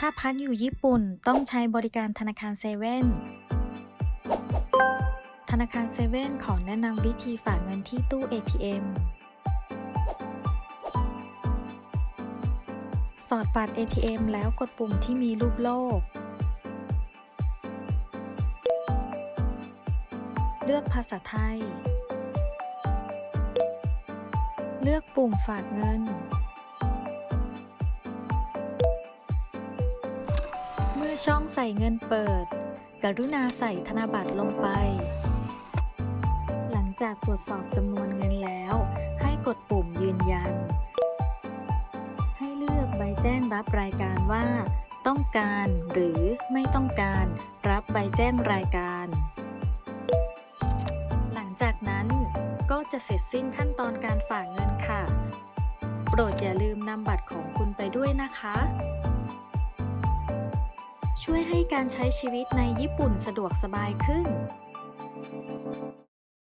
ถ้าพักอยู่ญี่ปุ่นต้องใช้บริการธนาคารเซเว่นธนาคารเซเว่นขอแนะนำวิธีฝากเงินที่ตู้ ATM สอดบัตร ATM แล้วกดปุ่มที่มีรูปโลก เลือกภาษาไทย เลือกปุ่มฝากเงิน มื่อช่องใส่เงินเปิด กรุณาใส่ธนบัตรลงไป หลังจากตรวจสอบจำนวนเงินแล้ว ให้กดปุ่มยืนยัน ให้เลือกใบแจ้งรับรายการว่า ต้องการหรือไม่ต้องการรับใบแจ้งรายการ หลังจากนั้นก็จะเสร็จสิ้นขั้นตอนการฝากเงินค่ะ โปรดอย่าลืมนำบัตรของคุณไปด้วยนะคะ ช่วยให้การใช้ชีวิตในญี่ปุ่นสะดวกสบายขึ้น